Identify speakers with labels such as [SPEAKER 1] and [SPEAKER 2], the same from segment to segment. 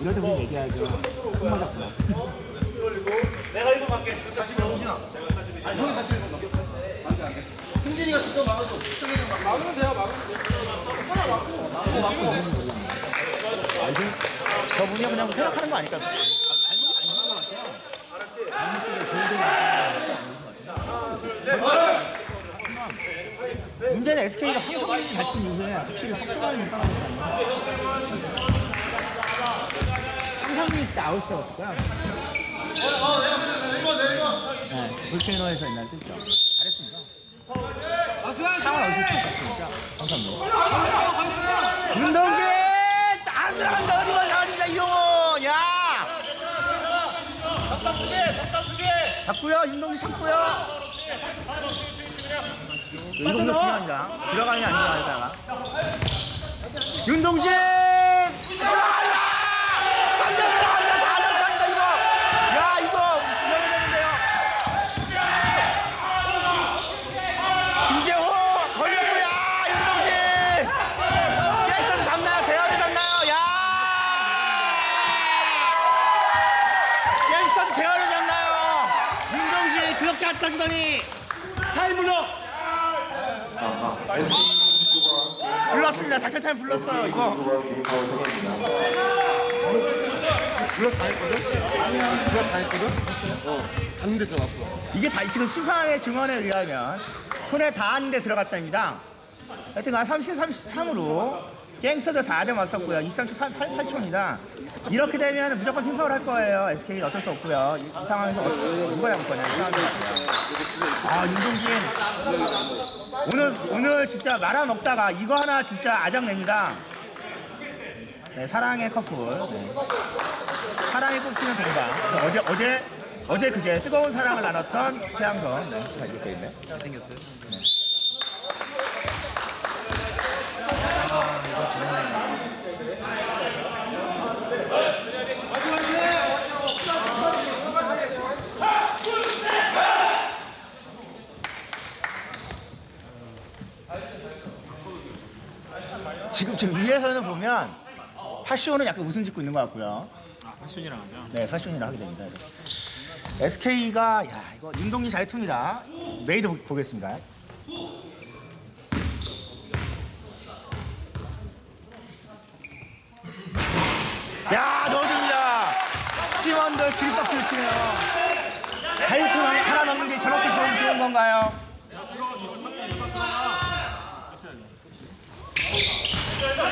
[SPEAKER 1] 이럴 때 우리 얘기하죠. 손 맞았구나.
[SPEAKER 2] 내가 이거 갈게. 자신 정신아. 아니 형이 사실 이거 넘겨. 안돼 안돼. 승진이가 진짜 막아줘. 승진이 막 막으면 돼요. 막으면 돼. 하나 막고.
[SPEAKER 1] 알지? 저분이 그냥 생각하는 거 아닐까? 문제는 SK가 황성민이 다친 이후에 확실히 못 따라가는 거 아니야? 황성민이 있을 때 아웃이었을 거야. 네, 볼케이노에서 옛날 뛰죠. 잘했습니다. 상을 어디서 진짜. 황성민. 윤동진! 안 들어간다, 어디만 잡아줍니다, 이용호! 야!
[SPEAKER 2] 잡다 두 개. 잡다 두 개.
[SPEAKER 1] 잡고요, 윤동진 잡고요. 이동도 중요합니다. 들어가냐, 안 들어가냐가. 윤동진! 들어가냐! 전점 들어간다, 4점 차인다, 이거! 야, 이거, 위험해졌는데요. 김재호! 걸렸고요, 윤동진! 예선 잡나요? 대현이 잡나요? 야! 갱스터도 대화를 잡나요? 안 던지더니 타임으로 불렀습니다. 작전 타임 불렀어요. 이거
[SPEAKER 3] 불러 다 했거든? 불러 다 했거든? 어, 갔는데 들어갔어.
[SPEAKER 1] 이게 다 지금 심판의 증언에 의하면 손에 닿았는데 들어갔답니다. 하여튼 30, 33으로 갱스터도 4점 왔었고요. 23초 8, 8초입니다. 이렇게 되면 무조건 팀파울 할 거예요. SK 어쩔 수 없고요. 이, 이 상황에서 어, 누가 잡을 거냐. 이. 아, 윤동진. 오늘, 오늘 진짜 말아먹다가 이거 하나 진짜 아작냅니다. 네, 사랑의 커플. 네. 사랑이 꼽히는 동방. 어제, 어제, 어제 그제 뜨거운 사랑을 나눴던 최양선. 네, 자, 이렇게 있네.
[SPEAKER 3] 생겼어요?
[SPEAKER 1] 지금 지금 위에서는 보면 파쇼는 약간 웃음 짓고 있는 것 같고요.
[SPEAKER 3] 아, 패션이랑 하죠?
[SPEAKER 1] 네, 패션이라 하게 됩니다. SK가 야 이거 윤동진 잘 틉니다. 메이드 보- 보겠습니다. 야 넣어줍니다. 팀원들 길박수를 치네요. 자유투 하나 넣는 게 저렇게 좋은, 좋은 건가요?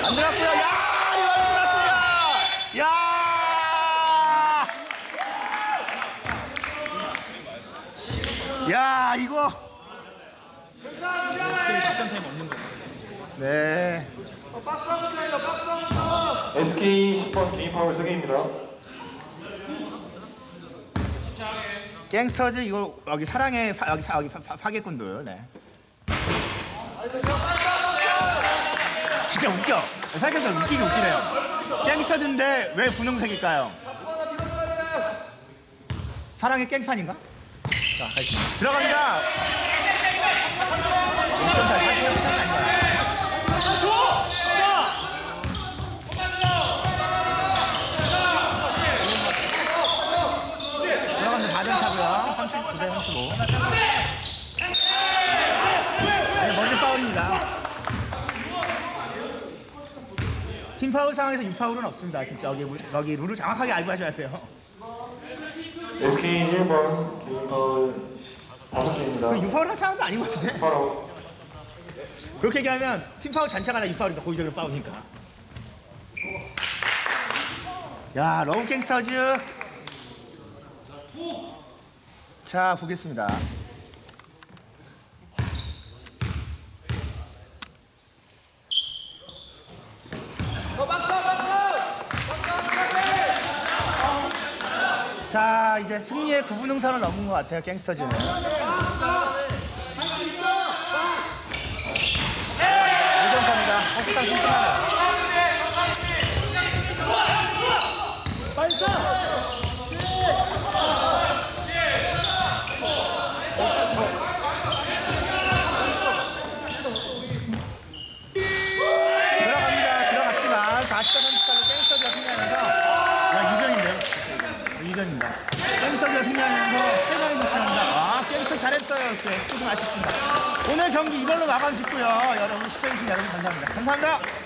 [SPEAKER 1] 안 들어갔고요. 야 이거 안 들어갔습니다. 야. 야 이거.
[SPEAKER 3] 작전 타임 없는 거.
[SPEAKER 1] 네
[SPEAKER 4] SK 10번 개인 파울 3개입니다.
[SPEAKER 1] 갱스터즈 이거 여기 사랑의 파, 여기 사, 여기 파, 파, 파괴꾼들 네. 진짜 웃겨. 좀 웃기긴 웃기네요. 갱스터즈인데 왜 분홍색일까요? 사랑의 갱판인가 자 가겠습니다 들어갑니다 1.4 사실 갱판이 아닌가요 들어가면 4점 차고요. 39 대 35. 아니, 먼저 파울입니다. 팀 파울 상황에서 6파울은 없습니다. 진짜 여기, 여기 룰을 정확하게 알고 하셔야 돼요.
[SPEAKER 4] SK 1번 개인 파울 5개입니다.
[SPEAKER 1] 6파울 할 상황도 아닌 것 같은데?
[SPEAKER 4] 바로
[SPEAKER 1] 그렇게 얘기하면 팀 파울 잔차가 다 6파울이다. 고의적으로 파울이니까. 야, 러브 갱스터즈. 자, 보겠습니다. 자, 이제 승리의 구분응선을 넘은 것 같아요, 갱스터즈는. 5점차입니다. 사실상 승리하네요. 들어갑니다. 들어갔지만 40대 30까지 땡스터즈가 승리하는 갱스터가 승리하면서 8강에 도착합니다. 아, 갱스터 잘했어요. 이렇게 스포츠 맛있습니다. 오늘 경기 이걸로 마감 짓고요. 여러분 시청해주신 여러분 감사합니다. 감사합니다.